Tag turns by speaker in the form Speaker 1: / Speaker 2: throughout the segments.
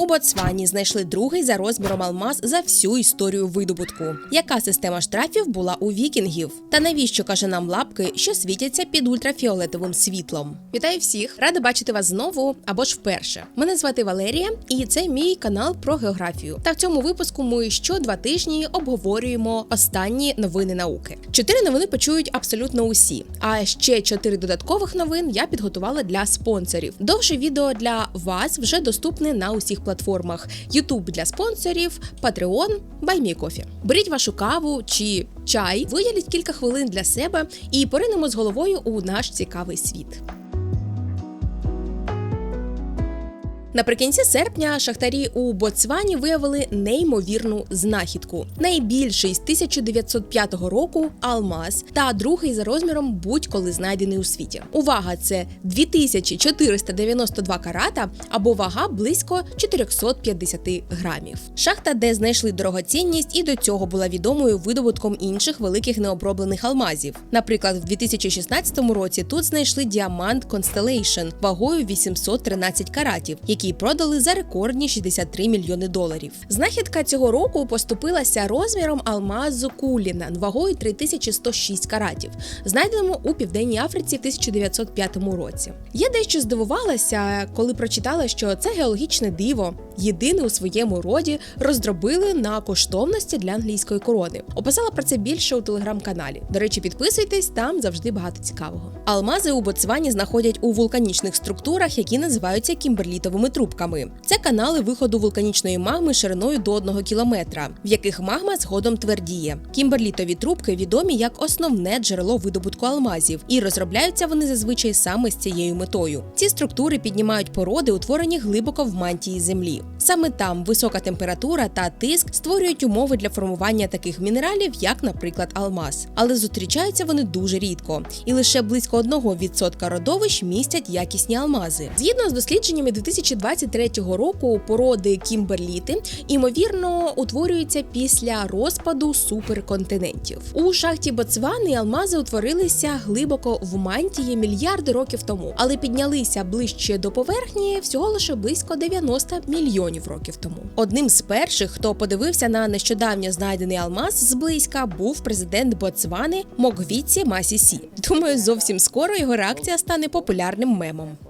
Speaker 1: У Ботсвані знайшли другий за розміром алмаз за всю історію видобутку. Яка система штрафів була у вікінгів? Та навіщо каже нам лапки, що світяться під ультрафіолетовим світлом? Вітаю всіх! Рада бачити вас знову або ж вперше. Мене звати Валерія, і це мій канал про географію. Та в цьому випуску ми що два тижні обговорюємо останні новини науки. Чотири новини почують абсолютно усі. А ще чотири додаткових новин я підготувала для спонсорів. Довше відео для вас вже доступне на усіх платформах: YouTube для спонсорів, Patreon, BuyMeCoffee. Беріть вашу каву чи чай, виділіть кілька хвилин для себе і поринемо з головою у наш цікавий світ. Наприкінці серпня шахтарі у Ботсвані виявили неймовірну знахідку. Найбільший з 1905 року алмаз та другий за розміром будь-коли знайдений у світі. Увага, це 2492 карата або вага близько 450 грамів. Шахта, де знайшли дорогоцінність, і до цього була відомою видобутком інших великих необроблених алмазів. Наприклад, в 2016 році тут знайшли діамант Constellation вагою 813 каратів, продали за рекордні 63 мільйони доларів. Знахідка цього року поступилася розміром алмазу Кулінан вагою 3106 каратів, знайденому у південній Африці в 1905 році. Я дещо здивувалася, коли прочитала, що це геологічне диво, єдине у своєму роді, роздробили на коштовності для англійської корони. Описала про це більше у телеграм-каналі. До речі, підписуйтесь, там завжди багато цікавого. Алмази у Ботсвані знаходять у вулканічних структурах, які називаються кімберлітовими трубками. Це канали виходу вулканічної магми шириною до 1 кілометра, в яких магма згодом твердіє. Кімберлітові трубки відомі як основне джерело видобутку алмазів, і розробляються вони зазвичай саме з цією метою. Ці структури піднімають породи, утворені глибоко в мантії землі. Саме там висока температура та тиск створюють умови для формування таких мінералів, як, наприклад, алмаз. Але зустрічаються вони дуже рідко, і лише близько 1% родовищ містять якісні алмази. Згідно з дослідженнями 2023 року, породи кімберліти імовірно утворюються після розпаду суперконтинентів. У шахті Ботсвани алмази утворилися глибоко в мантії мільярди років тому, але піднялися ближче до поверхні всього лише близько 90 мільйонів років тому. Одним з перших, хто подивився на нещодавньо знайдений алмаз зблизька, був президент Ботсвани Могвіці Масісі. Думаю, зовсім скоро його реакція стане популярним мемом.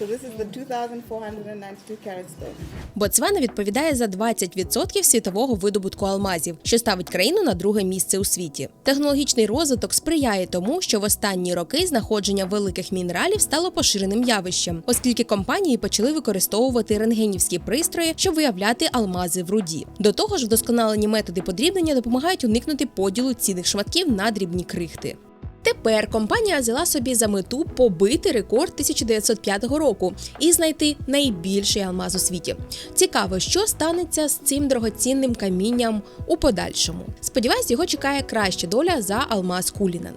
Speaker 2: So this is the 2,492 carat stone.
Speaker 1: Ботсвана відповідає за 20% світового видобутку алмазів, що ставить країну на друге місце у світі. Технологічний розвиток сприяє тому, що в останні роки знаходження великих мінералів стало поширеним явищем, оскільки компанії почали використовувати рентгенівські пристрої, щоб виявляти алмази в руді. До того ж, вдосконалені методи подрібнення допомагають уникнути поділу цінних шматків на дрібні крихти. Тепер компанія взяла собі за мету побити рекорд 1905 року і знайти найбільший алмаз у світі. Цікаво, що станеться з цим дорогоцінним камінням у подальшому. Сподіваюсь, його чекає краща доля за алмаз Кулінан.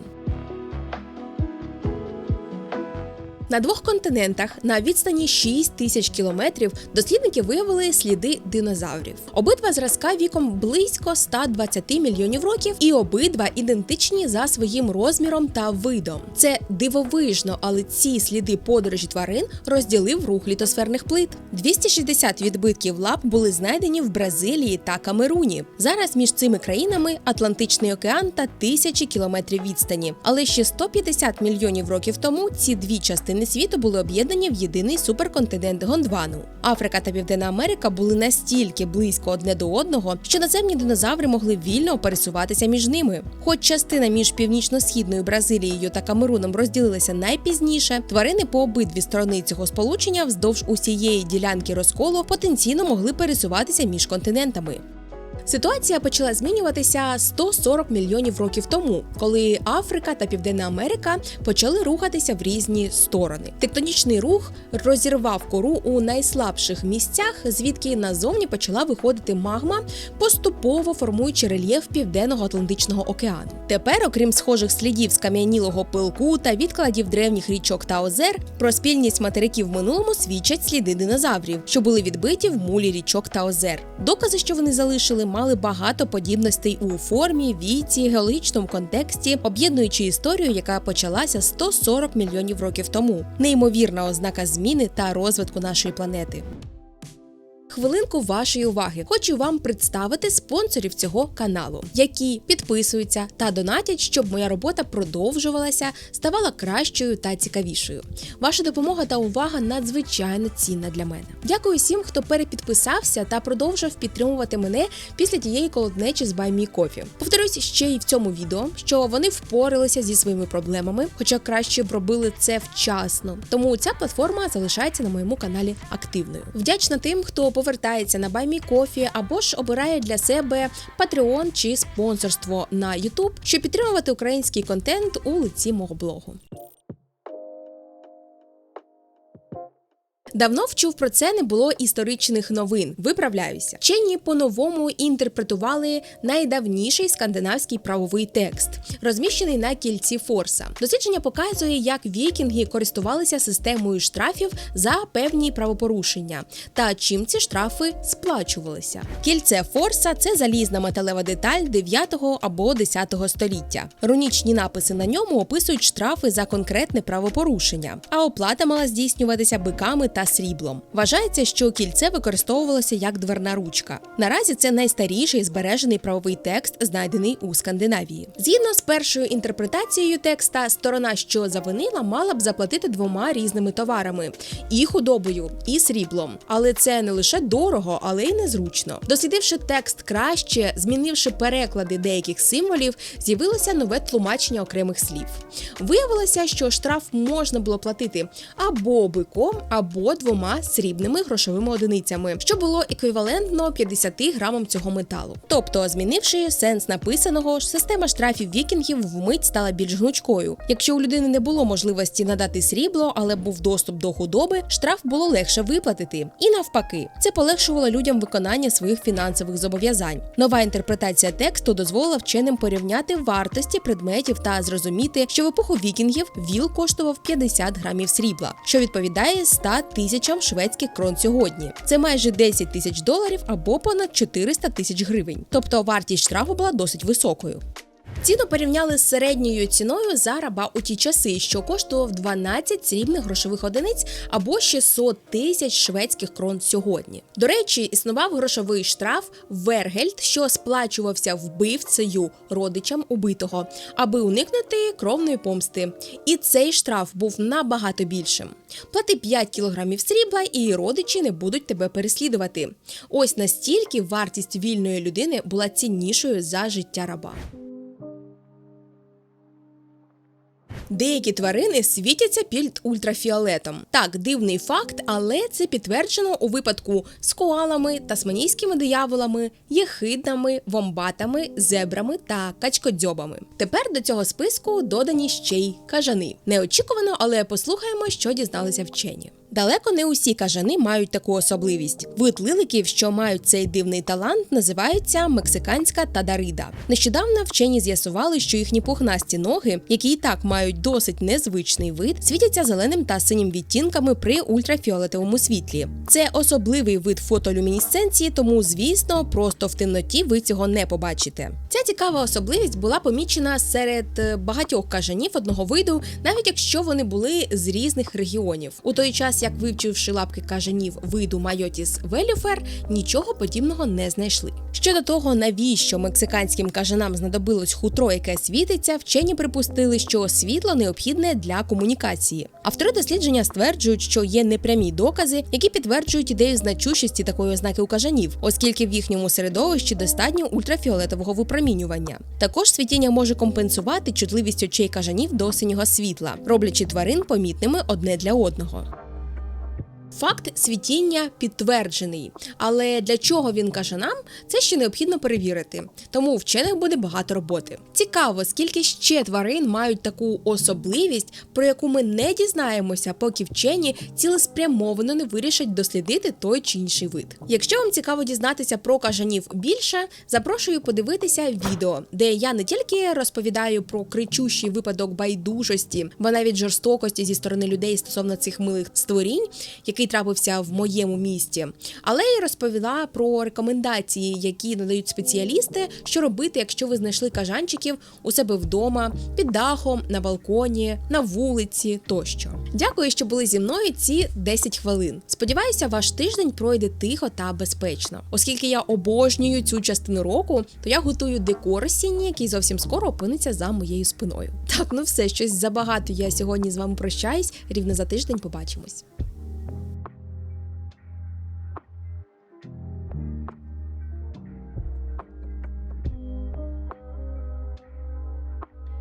Speaker 1: На двох континентах на відстані 6 тисяч кілометрів дослідники виявили сліди динозаврів. Обидва зразка віком близько 120 мільйонів років, і обидва ідентичні за своїм розміром та видом. Це дивовижно, але ці сліди подорожі тварин розділив рух літосферних плит. 260 відбитків лап були знайдені в Бразилії та Камеруні. Зараз між цими країнами Атлантичний океан та тисячі кілометрів відстані. Але ще 150 мільйонів років тому ці дві частини світу були об'єднані в єдиний суперконтинент Гондвану. Африка та Південна Америка були настільки близько одне до одного, що наземні динозаври могли вільно пересуватися між ними. Хоч частина між північно-східною Бразилією та Камеруном розділилася найпізніше, тварини по обидві сторони цього сполучення вздовж усієї ділянки розколу потенційно могли пересуватися між континентами. Ситуація почала змінюватися 140 мільйонів років тому, коли Африка та Південна Америка почали рухатися в різні сторони. Тектонічний рух розірвав кору у найслабших місцях, звідки назовні почала виходити магма, поступово формуючи рельєф Південного Атлантичного океану. Тепер, окрім схожих слідів скам'янілого пилку та відкладів древніх річок та озер, про спільність материків в минулому свідчать сліди динозаврів, що були відбиті в мулі річок та озер. Докази, що вони залишили бачили, мали багато подібностей у формі, віці, геологічному контексті, об'єднуючи історію, яка почалася 140 мільйонів років тому. Неймовірна ознака зміни та розвитку нашої планети. Хвилинку вашої уваги. Хочу вам представити спонсорів цього каналу, які підписуються та донатять, щоб моя робота продовжувалася, ставала кращою та цікавішою. Ваша допомога та увага надзвичайно цінна для мене. Дякую всім, хто перепідписався та продовжив підтримувати мене після тієї колоднечі з Баймі Кофі. Повторюсь ще й в цьому відео, що вони впоралися зі своїми проблемами, хоча краще б робили це вчасно. Тому ця платформа залишається на моєму каналі активною. Вдячна тим, хто повертається на Баймі Кофі або ж обирає для себе Patreon чи спонсорство на YouTube, щоб підтримувати український контент у лиці мого блогу. Давно вчув про це не було історичних новин. Виправляюся. Вчені по-новому інтерпретували найдавніший скандинавський правовий текст, розміщений на кільці Форса. Дослідження показує, як вікінги користувалися системою штрафів за певні правопорушення та чим ці штрафи сплачувалися. Кільце Форса це залізна металева деталь 9 або 10 століття. Рунічні написи на ньому описують штрафи за конкретне правопорушення, а оплата мала здійснюватися биками та сріблом. Вважається, що кільце використовувалося як дверна ручка. Наразі це найстаріший збережений правовий текст, знайдений у Скандинавії. Згідно з першою інтерпретацією текста, сторона, що завинила, мала б заплатити двома різними товарами: і худобою, і сріблом. Але це не лише дорого, але й незручно. Дослідивши текст краще, змінивши переклади деяких символів, з'явилося нове тлумачення окремих слів. Виявилося, що штраф можна було платити або биком, або двома срібними грошовими одиницями, що було еквівалентно 50 грамам цього металу. Тобто, змінивши сенс написаного, система штрафів вікінгів вмить стала більш гнучкою. Якщо у людини не було можливості надати срібло, але був доступ до худоби, штраф було легше виплатити. І навпаки, це полегшувало людям виконання своїх фінансових зобов'язань. Нова інтерпретація тексту дозволила вченим порівняти вартості предметів та зрозуміти, що в епоху вікінгів віл коштував 50 грамів срібла, що відповідає 100 тисячам шведських крон сьогодні. Це майже 10 тисяч доларів або понад 400 тисяч гривень. Тобто вартість штрафу була досить високою. Ціну порівняли з середньою ціною за раба у ті часи, що коштував 12 срібних грошових одиниць або 600 тисяч шведських крон сьогодні. До речі, існував грошовий штраф Вергельд, що сплачувався вбивцею родичам убитого, аби уникнути кровної помсти. І цей штраф був набагато більшим. Плати 5 кілограмів срібла, і родичі не будуть тебе переслідувати. Ось настільки вартість вільної людини була ціннішою за життя раба. Деякі тварини світяться під ультрафіолетом. Так, дивний факт, але це підтверджено у випадку з коалами, тасманійськими дияволами, єхиднами, вомбатами, зебрами та качкодзьобами. Тепер до цього списку додані ще й кажани. Неочікувано, але послухаємо, що дізналися вчені. Далеко не усі кажани мають таку особливість. Вид лиликів, що мають цей дивний талант, називається мексиканська тадарида. Нещодавно вчені з'ясували, що їхні пухнасті ноги, які і так мають досить незвичний вид, світяться зеленим та синім відтінками при ультрафіолетовому світлі. Це особливий вид фотолюмінесценції, тому, звісно, просто в темноті ви цього не побачите. Ця цікава особливість була помічена серед е, багатьох кажанів одного виду, навіть якщо вони були з різних регіонів. У той час, як вивчивши лапки кажанів виду Майотіс велюфер, нічого подібного не знайшли. Щодо того, навіщо мексиканським кажанам знадобилось хутро, яке світиться, вчені припустили, що світло необхідне для комунікації. Автори дослідження стверджують, що є непрямі докази, які підтверджують ідею значущості такої ознаки у кажанів, оскільки в їхньому середовищі достатньо ультрафіолетового випромінювання. Також світіння може компенсувати чутливість очей кажанів до синього світла, роблячи тварин помітними одне для одного. Факт світіння підтверджений, але для чого він каже нам, це ще необхідно перевірити. Тому вчених буде багато роботи. Цікаво, скільки ще тварин мають таку особливість, про яку ми не дізнаємося, поки вчені цілеспрямовано не вирішать дослідити той чи інший вид. Якщо вам цікаво дізнатися про кажанів більше, запрошую подивитися відео, де я не тільки розповідаю про кричущий випадок байдужості, бо навіть жорстокості зі сторони людей стосовно цих милих створінь, який який трапився в моєму місті, але й розповіла про рекомендації, які надають спеціалісти, що робити, якщо ви знайшли кажанчиків у себе вдома, під дахом, на балконі, на вулиці тощо. Дякую, що були зі мною ці 10 хвилин. Сподіваюся, ваш тиждень пройде тихо та безпечно. Оскільки я обожнюю цю частину року, то я готую декор осінній, який зовсім скоро опиниться за моєю спиною. Так, ну все, щось забагато. Я сьогодні з вами прощаюсь. Рівно за тиждень побачимось.